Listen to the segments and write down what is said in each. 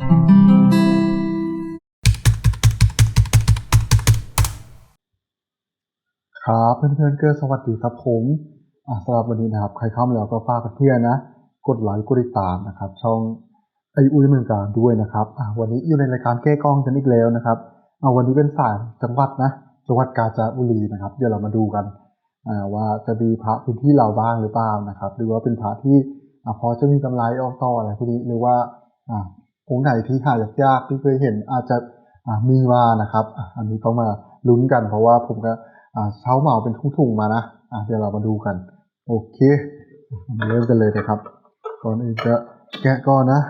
ครับเพื่อนๆก็สวัสดีครับผมอ่าสำหรับวันนี้นะครับ ใครเข้ามาแล้วก็ฝากเพื่อนๆนะ กดไลค์กดติดตามนะครับ ช่องไออุ้ยเมืองการด้วยนะครับอ่าวันนี้อยู่ในรายการแก้กล้องกันอีกแล้วนะครับเอาวันนี้เป็นสายจังหวัดนะจังหวัดกาญจนบุรีนะครับ เดี๋ยวเรามาดูกันอ่าว่าจะมีพระพื้นที่เราบ้างหรือเปล่านะครับ หรือว่าเป็นพระที่อ่าพอจะมีกำไรออกต่ออะไรพวกนี้หรือว่า องค์ไหนที่หายากๆที่เคยเห็นอาจจะมีมานะครับ อันนี้ต้องมาลุ้นกันเพราะว่าผมก็เช้าเหมาเป็นทุ่งๆมานะะเดี๋ยวเรามาดูกัน โอเคมาเริ่มกันเลยนะครับก่อนอื่นจะแกะก่อนนะ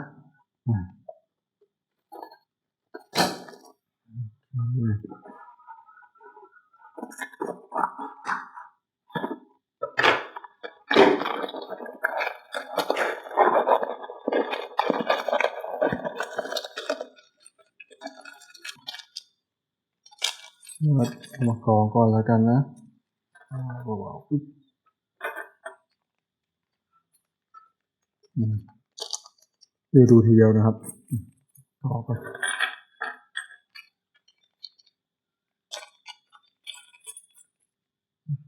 มามากรองก่อนแล้วกันนะอ่าเบาๆอุ๊ยอืมเดี๋ยวดูทีเดียวนะครับอืมต่อไป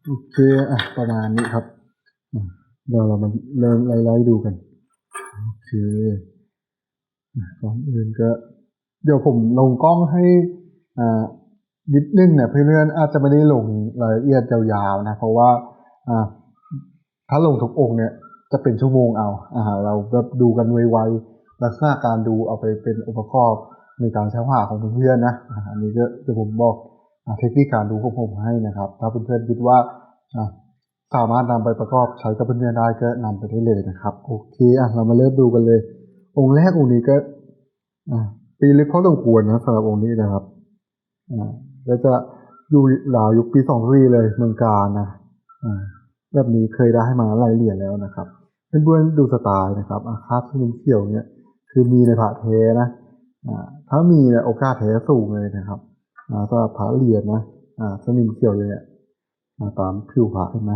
โอเคอะประมาณนี้ครับเดี๋ยวเรามาเริ่มไล่ๆดูกัน โอเคอะก่อนอื่นก็ เดี๋ยวผมลงกล้องให้อ่า นิดนึงเนี่ยเพื่อนๆอาจจะไม่ได้ลงรายละเอียดยาวๆนะ เพราะว่าอ่าถ้าลงทุกองค์เนี่ยจะเป็นชั่วโมงเอาอ่าเราแบบดูกันไวๆลักษณะการดูเอาไปเป็นองค์ประกอบในการใช้หาของเพื่อนๆนะอ่าอันนี้ก็จะผมบอกอเทคนิคการดูของผมให้นะครับ ถ้าเพื่อนๆคิดว่าอ่าสามารถนำไปประกอบใช้กับเพื่อนๆได้ก็นำไปได้เลยนะครับโอเคอะเรามาเริ่มดูกันเลย องค์แรกองค์นี้ก็อ่าปีลึกพอสมควรนะสำหรับองค์นี้นะครับอ่า แล้วจะอยู่ราวยุคปีสองสี่เลยเมืองการนะแบบนี้เคยได้มาหลายเหรียญแล้วนะครับเพื่อนๆดูสไตล์นะครับอาคาบสนิมเขียวเนี่ยคือมีในพระเทนะถ้ามีเนี่ยโอกาสแท้สูงเลยนะครับอ่าสำหรับพระเหรียญนะสนิมเขียวเลยเนี่ยตามผิวพระเห็นไหม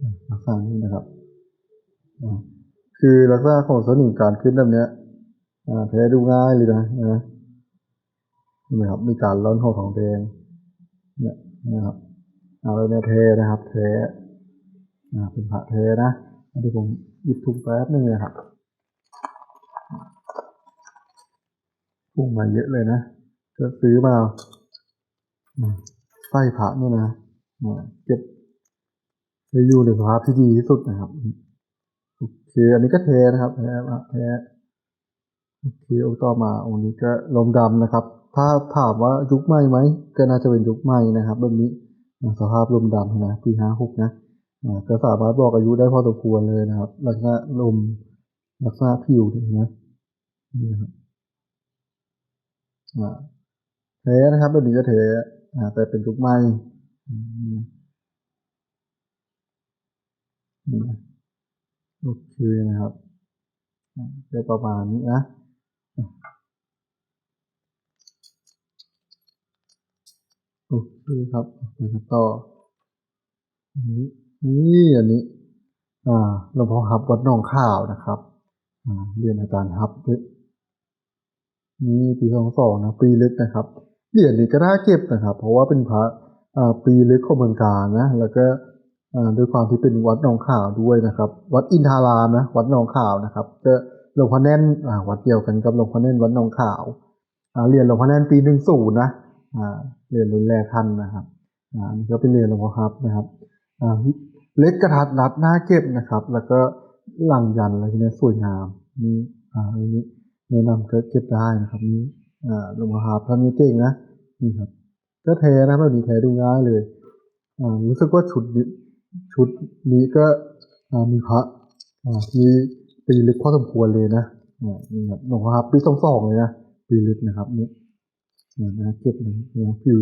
อ่าลักษณะนี้นะครับคือลักษณะของสนิมการขึ้นแบบเนี้ยแท้ดูง่ายเลยนะนะ นไหมครับ มีการล้อนของทองแดงเนี่ยนะครับเอาไปเนี่ยเทนะครับ เทอ่าเป็นพระเทนะเดี๋ยวผมหยิบถุงแป๊บนึงนะครับพุ่งมาเยอะเลยนะก็ซื้อมาอ่าใส่พระนี่ยนะเก็บให้อยู่ในสภาพที่ดีที่สุดนะครับโอเคอันนี้ก็เทนะครับแท้พระแท้โอเคองต่อมาองค์นี้ก็ลมดำนะครับ ถ้าถามว่ายุคใหม่ไหมก็น่าจะเป็นยุคใหม่นะครับแบบนี้สภาพลมดำนะปีห้าหกนะก็สามารถบอกอายุได้พอสมควรเลยนะครับ ลักษณะลมลักษณะผิวเนี่ยนะนี่นะครับแท้นะครับแบบนี้ก็แท้อ่าแต่เป็นยุคใหม่โอเคนะครับก็ประมาณนี้นะ โอครับไปกันต่ออันนี้นี่อันนี้ อ่าหลวงพ่อฮับวัดหนองข่าวนะครับ อ่าเรียนอาจารย์ฮับนี่ปีสองสองนะปีลึกนะครับเหรียญนี้ก็น่าเก็บนะครับ เพราะว่าเป็นพระอ่าปีลึกของเมืองการนะแล้วก็อ่าด้วยความที่เป็นวัดหนองข่าวด้วยนะครับ วัดอินทารามนะวัดหนองข่าวนะครับก็หลวงพ่อแน่นอ่าวัดเดียวกันกับหลวงพ่อแน่นวัดหนองข่าวอ่าเรียนหลวงพ่อแน่นปีหนึ่งศูนย์นะ เรียนรุ่นแรกท่านนะครับอันนี่ก็เป็นเรียนหลวงพ่อครับนะครับเล็กกระทัดรัดหน้าเก็บนะครับ แล้วก็หลังยันอะไรพวกนี้สวยงามนี่อ่าอันนี้แนะนำก็เก็บได้นะครับนี่อ่าหลวงพ่อครับท่านนี้เก่งนะนี่ครับ ก็เทนะแบบนี้เทดูง่ายเลยอ่ารู้สึกว่าชุดนี้ชุดนี้ก็อ่ามีพระอ่ามีปีลึกพอสมควรเลยนะอ่านี่ครับหลวงพ่อครับปีสองสองเลยนะปีลึกนะครับนี่ นะเก็บเลยนะผิว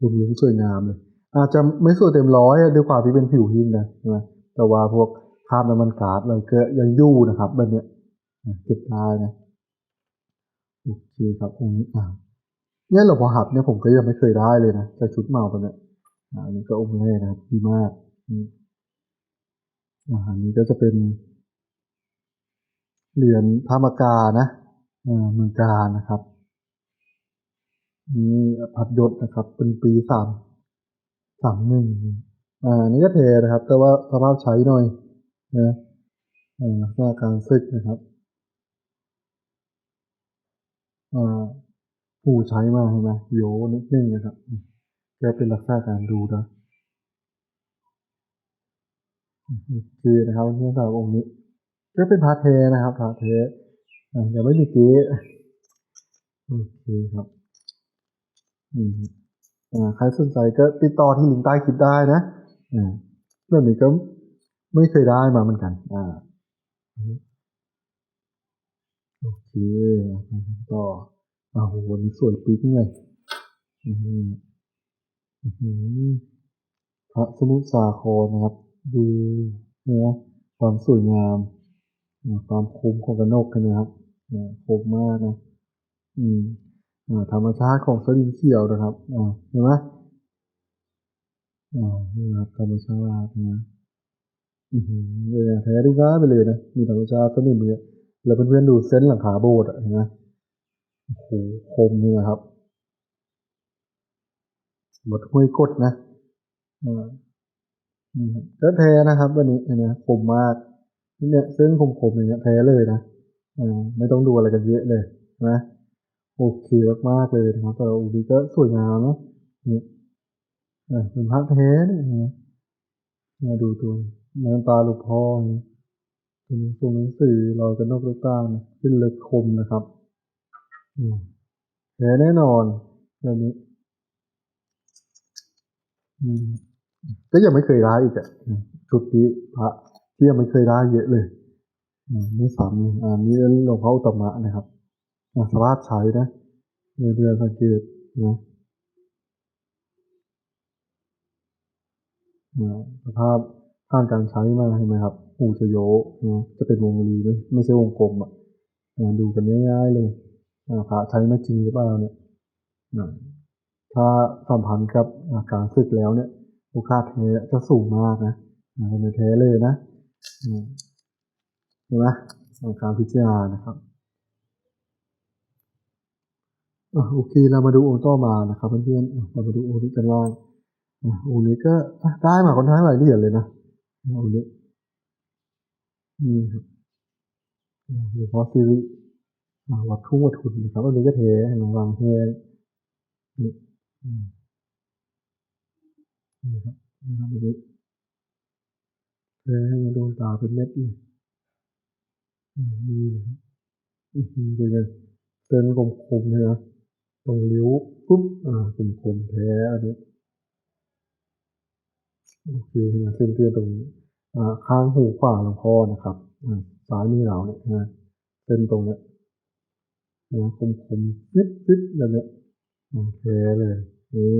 ลุงลุงสวยงามเลย อาจจะไม่สวยเต็มร้อยด้วยความที่เป็นผิวหินนะใช่ไหมแต่ว่าพวกคราบน้ำมันกาซอะไรก็ยังยู่นะครับแบบเนี้ยเก็บได้นะโอเคครับองค์นี้อ่าเนี่ยหลวงพ่อหับเนี่ยผมก็ยังไม่เคยได้เลยนะจากชุดเมาตัวเนี้ยอันนี้ก็องค์แรกนะครับดีมากอันนี้ก็จะเป็นเหรียญธรรมกานะเมืองการนะครับ นี่พัดยศนะครับ เป็นปีสามสามหนึ่งอ่านี่ก็เทนะครับ แต่ว่าสภาพใช้หน่อยนะอ่าลักษณะการซึกนะครับอ่าผู้ใช้มาใช่ไหมโยนิดนึงนะครับก็เป็นลักษณะการดูนะโอนะครับเพื่อนๆสำหรับองค์นี้ ก็เป็นพาเทนะครับพาเทอ่ายังไม่มีเก๊โอเคครับ นี่ครับอ่าใครสนใจก็ติดต่อที่ลิงก์ใต้คลิปได้นะเรื่องนี้ก็ไม่เคยได้มาเหมือนกัน อ่าโอเคไปต่ออ้าววันนี้สวยปิ๊งเลยพระสมุทรสาครนะครับ ดูนะความสวยงามความคุ้มของกระนกกันนะครับอ่าคมมากนะ อืม ธรรมชาติของสลิมเขียวนะครับเห็นไหมอ่านี่ครับธรรมชาตินะอือหือเลยแท้ดูง่ายไปเลยนะมีธรรมชาติสนิมเลยแล้วเพื่อนๆดูเส้นหลังคาโบสถ์อะเห็นไหมโอ้โหคมเลยนะครับหมดห้วยกดนะอ่านี่ครับก็แท้นะครับวันนี้เห็นไหมคมมากเนี่ยเส้นคมๆอย่างเงี้ยแท้เลยนะอ่าไม่ต้องดูอะไรกันเยอะเลยนะ โอเคมากๆเลยนะครับแต่อุดีก็สวยงามนะเนี่ยอ่เป็นพระแท้เนี่ยนะมาดูตัวน้ำตาหลูกพ่อเนี่ยตัวหนังสือหนังสือรอยกระนกกระตาขึ้นเล็กคมนะครับแท้แน่นอนแบบนี้ก็ยังไม่เคยได้อีกอะชุดนี้พระที่ยังไม่เคยได้เยอะเลยอืมไม่ซ้ำเลยอ่านี่หลวงพ่ออุตมะนะครับ อ่าสภาพใช้นะเรือเรือสังเกตนะอ่าสภาพผ่านการใช้มาเห็นไหมครับหูจะโยนะจะเป็นวงรีไม่ไม่ใช่วงกลมอะดูกันง่ายๆเลยอ่าพระใช้มาจริงหรือเปล่าเนี่ยถ้าสัมพันธ์กับอาการศึกแล้วเนี่ยโอกาสแท้จะสูงมากนะเป็นแท้เลยนะเห็นไหมการพิจารณานะครับอะ โอเคเรามาดูองค์ต่อมานะครับเพื่อนๆเรามาดูองค์นี้กันว่างอะองค์นี้ก็ได้มาค่อนข้างหลายเหรียญเลยนะองค์นี้นี่ครับหลวงพ่อสิริวัดทุ่งวัดทุนนะครับอันนี้ก็เทให้น้องวางเทนี่นี่ครับนี่ครับอันนี้แพ้มาโดนตาเป็นเม็ดเลยอืมนี่ครับอือหือเป็นไงเส้นคมๆเลยนะ ตรงริ้ยวปุ๊บอ่าคมแท้อันนี้โอเคนะเส้นเตือนตรงอ่าข้างหูขวาหลวงพ่อนะครับอ่าซ้ายมือเราเนี่ยนะเส้นตรงเนี้ยนะคมๆฟิบฟิบแบบเนี้ยอ่าแท้เลยนี่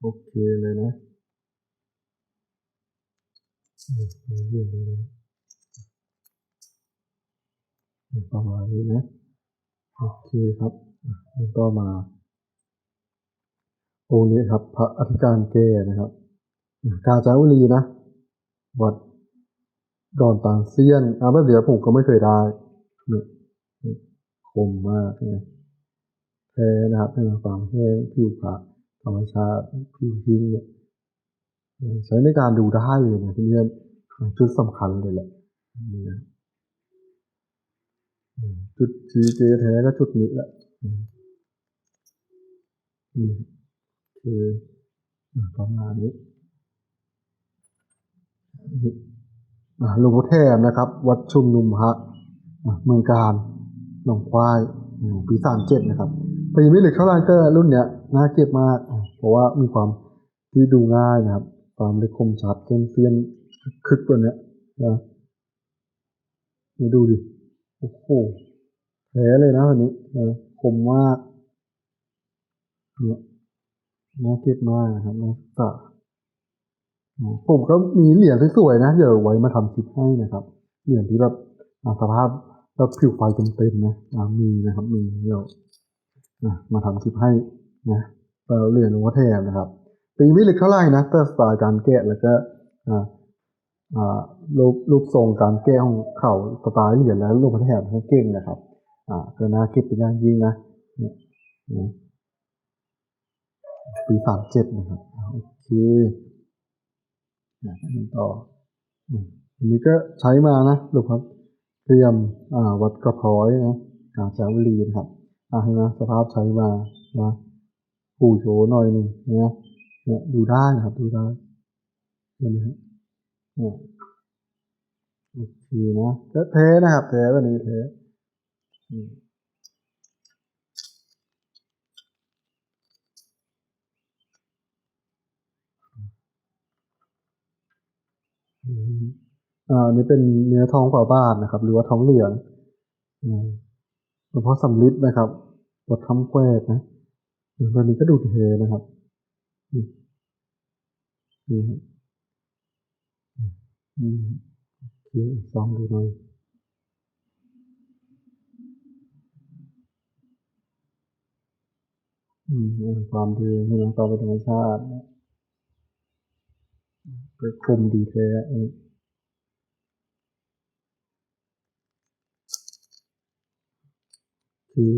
โอเคเลยนะอืมเรื่องนี้นะอืมประมาณนี้นะ โอเคครับอะแล้วก็มา องค์นี้ครับ พระอธิการแก้นะครับ กาจนบุรีนะ วัดดอนตางเซียนอาแบบเดียวผมก็ไม่เคยได้นี่คมมากนะแท้นะครับเป็นความแห้งผิวพระธรรมชาติผิวหิ้งเนี่ยใช้ในการดูได้เลยนะเพื่อนจุดสำคัญเลยแหละนี่นะ จุดจีเจแท้ก็จุดนี้แหละอืมนี่คืออ่าประมาณนี้นี่อ่าหลวงพ่อแทมนะครับ วัดชุมนุมฮะอ่าเมืองการหนองควายอืมปีสามเจ็ดนะครับปีไม่เหลือเท่าไรก็รุ่นเนี้ยน่าเก็บมาก เพราะว่ามีความที่ดูง่ายนะครับ ความเล็กคมชัดเส้นเซียนคึกตัวเนี้ยนะมาดูดิ โอ้โหแท้เลยนะวันนี้นะคมมากเนี่ยน่าเก็บมากนะครับน่าศึกษาผมก็มีเหรียญสวยๆนะเดี๋ยวไว้มาทำคลิปให้นะครับ เหรียญที่แบบสภาพแบบผิวไฟเต็มๆนะมีนะครับ มีเดี๋ยวอะมาทำคลิปให้นะเราเหรียญหลวงพ่อแทนนะครับปีไม่ลึกเท่าไหร่นะแต่สไตล์การแกะแล้วก็อ่า รูปรูปทรงการแก้ของเข่าสไตล์เหรียญแล้วลวงพ่อแทนเขาเก่งนะครับอ่าก็น่าเก็บเป็นอย่างยิ่งนะปีสามเจ็ดนะครับโอเคอ่ต่ออันนี้ก็ใช้มานะลูกครับเตรียมอ่าวัดกระพร้อยนะกาญจนบุรีนะครับอ่าเห็นไหมสภาพใช้มานะปูโชหน่อยหนึ่งเนี่ยเนี่ยดูได้นะครับดูได้เห็นไหมครับ โอเคนะเทนะครับเทแบบนี้เทอืมอ่านนี้เป็นเนื้อทองฝาบาทนะครับ หรือว่าทองเหลืองอืมหลวงพ่อสำลิดนะครับวัดทำแควดนะอืมตอนนี้ก็ดูเทนะครับอืมนี่ครับ อือเคลองดูหน่อยอืมความดีใช่ไหมความเป็นธรรมชาตินะไปคุมดีแท้คือ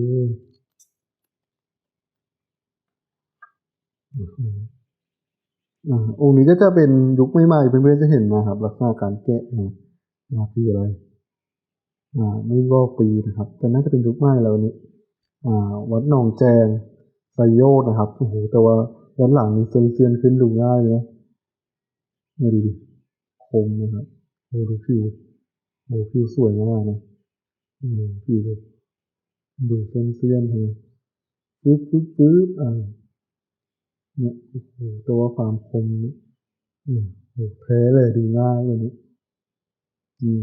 อองค์นี้ก็จะเป็นยุคใหม่ๆเพื่อนๆจะเห็นนะครับ ลักษณะการแกะนะมาปีอะไรอ่าไม่บอกปีนะครับ แต่น่าจะเป็นยุคใหม่แล้วนี้อ่าวัดหนองแจงไซโยกนะครับโอ้โหแต่ว่าด้านหลังนี้เซียนเซียนๆขึ้นดูง่ายเลยนี่ดูดิคมนะครับโอ้ดูผิวโอ้ผิวสวยมากนะอืมผิวดูเซียนเซียนๆเลยปึ๊บปึ๊บปึ๊บอ่า เนี่ยตัวความคมเนี่ยอืมโอ้แท้เลยดูง่ายเลยนี้อืม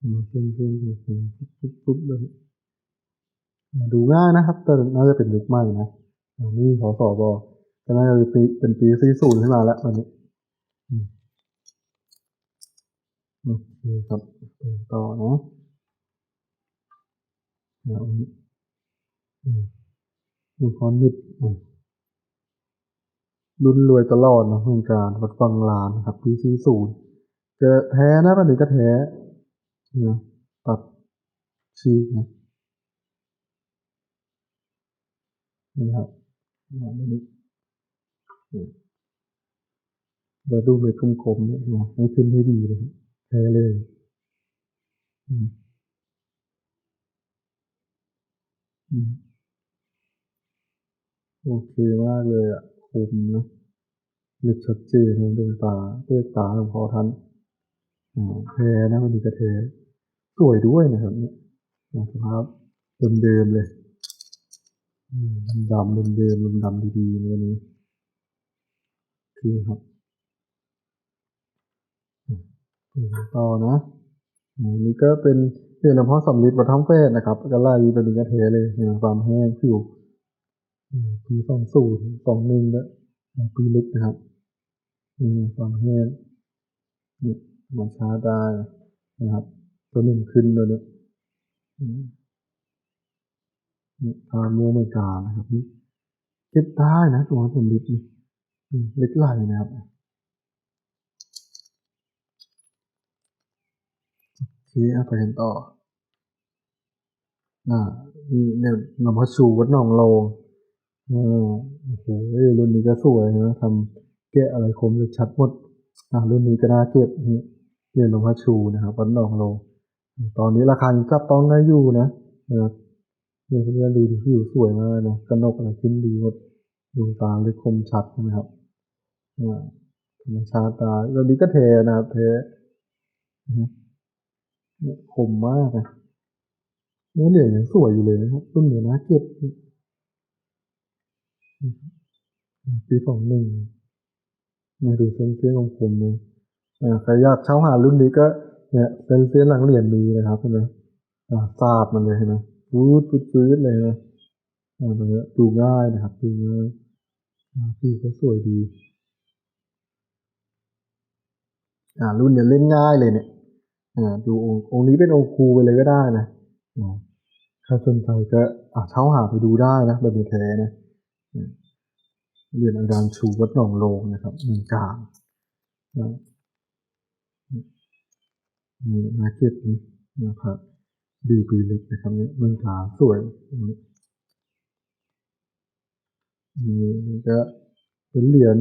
อืมเส้นเส้นๆคมปึ๊บปึ๊บเลยดูง่ายนะครับ แต่น่าจะเป็นยุคใหม่นะอ่านี่ขอสอบอก็น่าจะเป็นปีเป็นปีสี่ศูนย์ขึ้นมาแล้วตอนนี้อืมโอเคครับต่อนะอ่าอันนี้อืมหลวงพ่อนิดอ่า รุ่นรวยตลอดนะเพื่อนการวัดฟังลานครับปีสี่ศูนย์จอแท้นะปันนี้ก็แท้เนี่ยตัดชีนะนี่ครับนนี้เนี่ยเราดูเม็ดกลมๆเนี่ยนะให้ขึ้นให้ดีเลยแท้เลยโอเคมากเลยอะ คมนะลึกชัดเจนในดวงตาเลือกตาหลงพอท่านแท้นะวันนี้ก็แท้สวยด้วยนะครับเนี่ยนะสภาพเดิมๆเลยดำเดิมๆดำดีๆเลยวันนี้คือครับต่อนะอันนี้ก็เป็นเรื่องหลวงพ่อสำลิดวัดท้องเฟสนะครับก็ไล่ไปถึงกระเทเลยเห็นความแห้งผิว ปีสองศูนย์สองหนึ่งแล้วปีลึกนะครับอืมความแห้งเนี่ยมาช้าได้นะครับ ตัวหนึ่งขึ้นเลยเนี่ยอืมเนี่ยทาโมเมกานะครับนี่เก็บได้นะตัวสมฤทธิ์นี่เล็กไหลนะครับโอเคเอาไปกันต่ออ่านี่เนี่ยนำพชูวัดหนองโลง อโอ้โหรุ่นนี้ก็สวยนะทำแกะอะไรคมเลยชัดหมดอ่ารุ่นนี้ก็น่าเก็บนี่เรียนหลวงพ่อชูนะครับวัดหนองโลตอนนี้ราคาจับต้องได้อยู่นะเนี่ยเพื่อนดูดิผิวสวยมากนะกระนกอะไรขึ้นดีหมดดวงตาเลยคมชัดใช่ไหมครับอ่าธรรมชาติตาแล้วนี้ก็เทนะครับเทนะฮะเนี่ยคมมากนะเนื้อเหรียญยังสวยอยู่เลยนะครับรุ่นเนี้ยนะเก็บ ปีสองหนึ่งมาดูเส้นเส้นของผมเลยอ่าใครอยากเช่าหารุ่นนี้ก็เนี่ยเส้นเส้นหลังเหรียญมีนะครับเห็นไหมอ่าทราบมันเลยเห็นไหมฟูดฟูดฟูดเลยนะอ่าตรงเนี้ดูง่ายนะครับดูง่ายอ่าผิวก็สวยดีอ่ารุ่นเนี้ยเล่นง่ายเลยเนี่ยอ่าดูองค์องค์นี้เป็นองค์ครูไปเลยก็ได้นะอ่าถ้าสนใจก็อ่าเช่าหาไปดูได้นะแบบมีแท้นะ เรียนอาจารย์ชูวัดหนองโลงนะครับเมืองกาญนะนี่มาเก็ตนี่นะครับดีปีเล็กนะครับเนี่ยเมืองผาสวยนี้นี่นี่ก็เป็นเหรียญ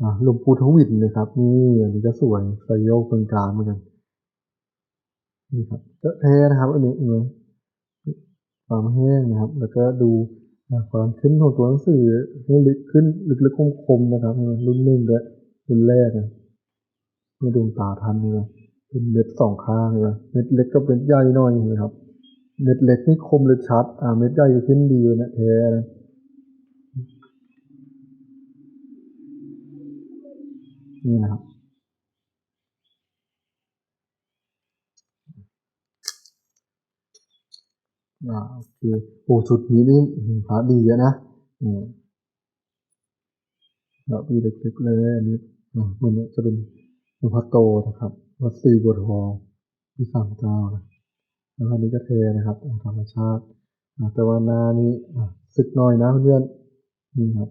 อ่าหลวงปู่ทวินนะครับ นี่อันนี้ก็สวยไซโยกเมืองกาญเหมือนกันนี่ครับก็เทนะครับ อันนี้เห็นไหมความแห้งนะครับ แล้วก็ดู ความขึ้นของตัวหนังสือให้ลึกขึ้นลึกๆคมๆนะครับรุ่นหนึ่งด้วยรุ่นแรกนะม่ดวงตาทันเลยเป็นเม็ดสองข้างเลยเม็ดเล็กก็เป็นใหญ่น่อยเห็นไหมครับ เม็ดเล็กนี่คมเลยชัด อ่าเม็ดใหญ่ก็ขึ้นดีเลยนะแท้นะนี่นะครับ อ่าโอเคโอ้ชุดนี้นี่คือหือพระดีอะนะอืมแล้วปีเล็กๆเลยอันนี้อ่ามันจะเป็นหลวงพ่อโตนะครับวัดศรีบัวทองที่สามเก้านะแล้วอันนี้ก็เทนะครับอ่าธรรมชาติอ่าแต่ว่าน้านี่อ่าสึกหน่อยนะเพื่อนๆนี่ครับ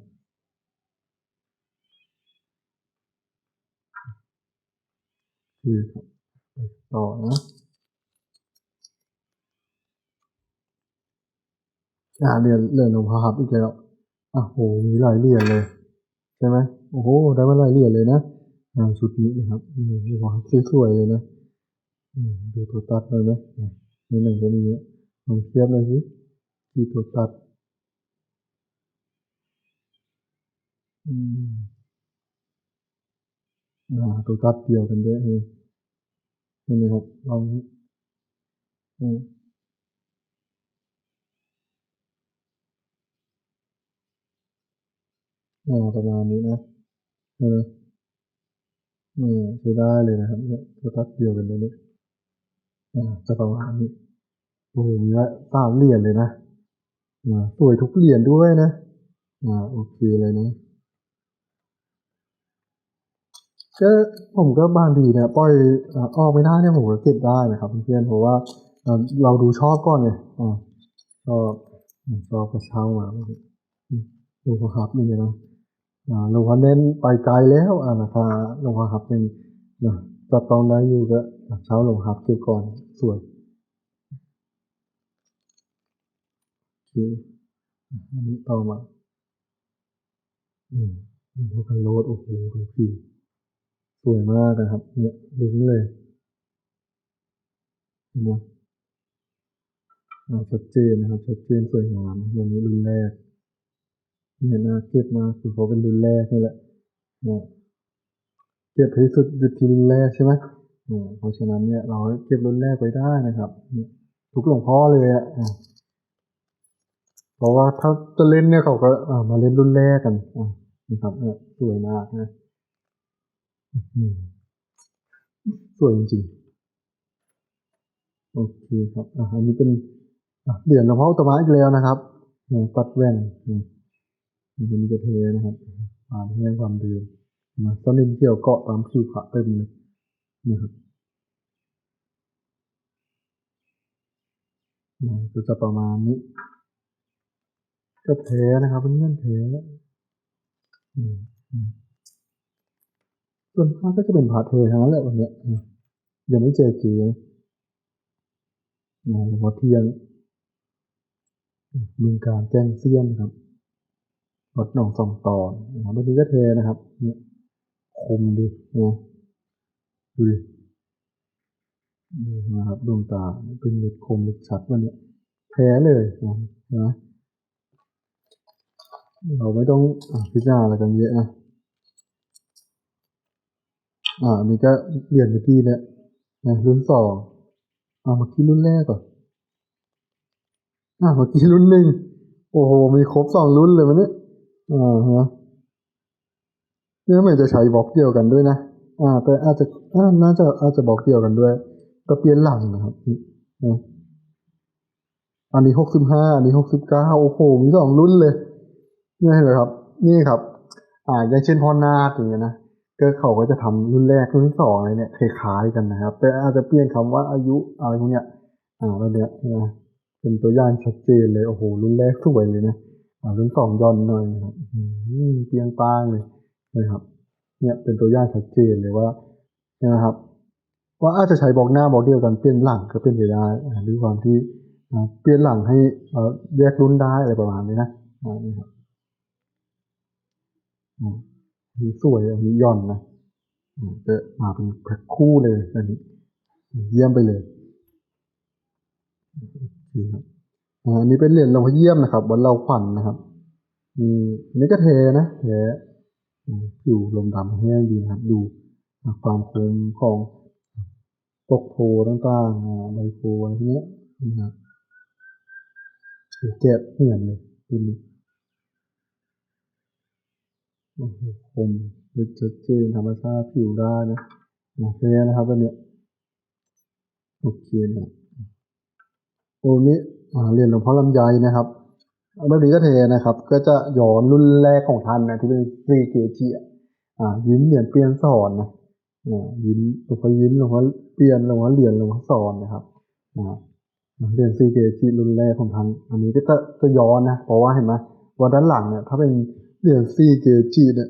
คือครับต่อนะ อ่าเรียญเรียญหลวงพ่อครับอีกแล้วอะโหมีหลายเรียญเลยใช่ไหมโอ้โหได้มาหลายเรียญเลยนะอ่าชุดนี้นะครับอืมหลวงพ่อครับสวยๆเลยนะอืมดูตัวตัดหน่อยไหมอะนี่หนึ่งก็มีเยอะลองเทียบเลยสิที่ตัวตัดอืมอ่าตัวตัดเดียวกันด้วยเออเห็นไหมครับลองนี้อืม อ่าประมาณนี้นะใช่ไหมอืมใช้ได้เลยนะครับ เนี่ยตัวตัดเดียวกันเลยเนี่ยอ่าจะประมาณนี้โอ้โหมีละสามเหรียญเลยนะอ่าสวยทุกเหรียญด้วยนะอ่าโอเคเลยนะก็ผมก็บางทีเนี่ยปล่อยออกไม่ได้เนี่ยผมก็เก็บได้นะครับเพื่อนๆเพราะว่าอ่าเราดูชอบก่อนไงอ่าชอบชอบกระเช้ามาอืมหลวงพ่อครับนี่นะ หลวงพ่อเน้นไปไกลแล้วอ่าราคาหลวงพ่อครับเป็นนะจับต้องได้อยู่ก็เช้าหลวงพ่อครับเก็บก่อนสวยโอเคอะอันนี้ต่อมา อืมหลวงพ่อกันโรดโอ้โหดูผิวสวยมากนะครับ เนี่ยลุ้งเลยนไหมอ่าชัดเจนนะครับชัดเจนสวยงามอย่างนี้รุ่นแรก เนี่ยน่าเก็บมาคือเขาเป็นรุ่นแรกนี่แหละเนี่ยเก็บให้สุดหยุดที่รุ่นแรกใช่ไหมเนี่ยเพราะฉะนั้นเนี่ยเราเก็บรุ่นแรกไว้ได้นะครับเนี่ยทุกหลวงพ่อเลยอะอ่าเพราะว่าถ้าจะเล่นเนี่ยเขาก็อ่ามาเล่นรุ่นแรกกันนะครับเนี่ยสวยมากนะอืมสวยจริงๆโอเคครับอะอันนี้เป็นเหรียญหลวงพ่ออุตมะอีกแล้วนะครับเนี่ยตัดแว่น เนี่ยอันนี้จะเทนะครับความแห้งความเดิมนะสนิมเขียวเกาะตามผิวพระเต็มเลยนี่ครับนะก็จะประมาณนี้ ก็เทนะครับเป็นเงื่อนเทส่วนมาก็จะเป็นพาเททั้งนั้นแหละวันนี้ยังไม่เจอเกีนะนะหลวงพ่อเทียนเมืองการแจ้งเซียนครับ วัดหนองสองตอนนะครับวันนี้ก็เทนะครับเนี่ยคมดีนะดูนี่นะครับดวงตาเป็นเม็ดคมเล็กชัดวันเนี้ยแพ้เลยนะนะเราไม่ต้องอพิจารณาอะไรกันเยอะนะอ่าอันนี้ก็เหรียญเมื่อกี้เนี่ยนะรุ่นสองอ่าเมื่อกี้รุ่นแรกก่อนอ่าเมื่อกี้รุ่นหนึ่งโอ้โหมีครบสองรุ่นเลยมันเนี่ย อ่าฮะเนี่ยเหมือนจะใช้บล็อกเดียวกันด้วยนะอ่า แต่อาจจะอ่าน่าจะอาจจะบล็อกเดียวกันด้วยก็เปลี่ยนหลังนะครับนี่อันนี้หกสิบห้าอันนี้หกสิบเก้าโอ้โหมีสองรุ่นเลยนี่เห็นไหมครับ นี่ครับ อ่าอย่างเช่นพอนาคอย่างเงี้ยนะก็เขาก็จะทำรุ่นแรกรุ่นสองอะไรเนี่ยคล้ายๆกันนะครับ แต่อาจจะเปลี่ยนคำว่าอายุอะไรพวกเนี้ยอ่าแล้วเนี้ยนะเป็นตัวอย่างชัดเจนเลยโอ้โหรุ่นแรกสวยเลยนะ อ่ารุ่นสองยอนหน่อยนะครับเปรียงปางเลยนะครับ เนี่ยเป็นตัวอย่างชัดเจนเลยว่าเนี่ยนะครับ ว่าอาจจะใช้บล็อกหน้าบล็อกเดียวกันเปลี่ยนหลังก็เป็นไปได้อ่าด้วยความที่อ่าเปลี่ยนหลังให้อ่อแยกรุ่นได้อะไรประมาณนี้นะอ่านี่ครับอ่าอันนี้สวยอันนี้ย่อนนะอ่าจะมาเป็นแพ็คคู่เลยอันนี้เยี่ยมไปเลยโอเคครับ อ่าอันนี้เป็นเหรียญหลวงพ่อเยี่ยมนะครับวันเราขวัญนะครับมีอันนี้ก็เทนะเทอืมผิวลมดำแห้งดีนะครับ ดูความคมของตกโพต่างๆอ่าใบโพอะไรพวกเนี้ยนะครับโอ้แกะเหมือนเลยดูนี่โอ้โหคมลึกชัดเจนธรรมชาติผิวได้นะโอเคนะครับอันเนี้ยโอเคนะโอ้นี้ เรียนหลวงพ่อลำไยนะครับเมื่อนี้ก็เทนะครับ ก็จะย้อนรุ่นแรกของท่านนะที่เป็นซีเกจิอ่ายิ้มเหรียญเปลี่ยนสอนนะยิ้มหลวงพ่อยิ้มหลวงพ่อเปลี่ยนหลวงพ่อเหรียญหลวงพ่อสอนนะครับเรียญซีเกจิรุ่นแรกของท่านอันนี้ก็จะจะย้อนนะเพราะว่าเห็นไหมว่าด้านหลังเนี่ย ถ้าเป็นเหรียญซีเกจิเนี่ย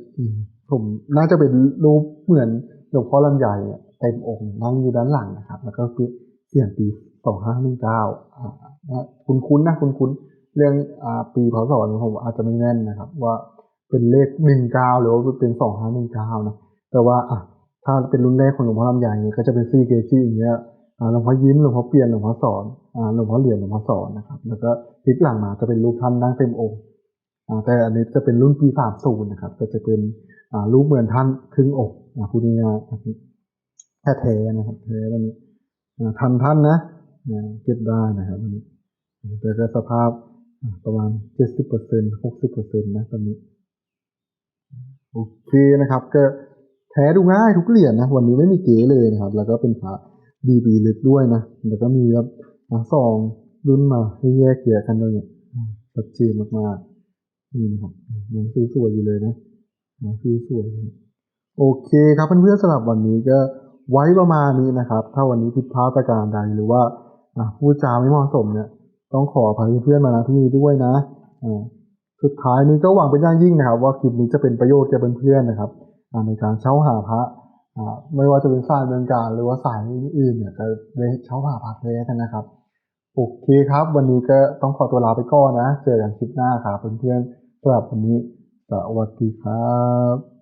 ผมน่าจะเป็นรูปเหมือนหลวงพ่อลำไยเนี่ยเต็มองค์นั่งอยู่ด้านหลังนะครับ แล้วก็ เขียนปีสองห้าหนึ่งเก้าอ่านะคุ้นๆนะคุ้นๆเรื่องอปีพศเนี่ยผมอาจจะไม่แน่นนะครับ ว่าเป็นเลขหนึ่งเก้าหรือว่าเป็นสองห้าหนึ่งเก้านะแต่ว่าอะถ้าเป็นรุ่นแรกของหลวงพ่อลำไยเนี่ยก็จะเป็นซีเกจิอย่างเงี้ยหลวงพ่อยิ้มหลวงพ่อเปลี่ยนหลวงพ่อสอนหลวงพ่อเหรียญหลวงพ่อสอนนะครับ แล้วก็พลิกหลังมาจะเป็นรูปท่านนั่งเต็มองค์แต่อันนี้จะเป็นรุ่นปีสามศูนย์นะครับ ก็จะเป็นรูปเหมือนท่านครึ่งอกพูดง่ายๆครับแค่แท้นะครับแท้วันนี้ ทันท่านนะเก็บได้นะครับวันนี้แต่ก็สภาพประมาณเจ็ดสิบเปอร์เซ็นหกสิบเปอร์เซ็นต์นะตอนนี้ โอเคนะครับ ก็แท้ดูง่ายทุกเหรียญนะ วันนี้ไม่มีเก๋เลยนะครับ แล้วก็เป็นพระดีบีลึกด้วยนะ แล้วก็มีแบบอ่าซองรุ่นมาให้แยกแยะกันเลยเนี่ยชัดเจนมากๆนี่นะครับยังสวยๆอยู่เลยนะยังสวยๆนะครับโอเคครับเพื่อนๆสำหรับวันนี้ก็ ไว้ประมาณนี้นะครับ ถ้าวันนี้ผิดพลาดประการใดหรือว่าพูดจาไม่เหมาะสมเนี่ย ต้องขออภัยเพื่อนๆมาณที่นี้ด้วยนะสุดท้ายนี้ก็หวังเป็นอย่างยิ่งนะครับ ว่าคลิปนี้จะเป็นประโยชน์แก่เพื่อนๆนะครับในการเช่าหาพระไม่ว่าจะเป็นสายเมืองการหรือว่าสายอื่นๆเนี่ยก็ได้เช่าหาพระแท้กันนะครับโอเคครับ วันนี้ก็ต้องขอตัวลาไปก่อนนะ เจอกันคลิปหน้าครับเพื่อนๆสำหรับวันนี้สวัสดีครับ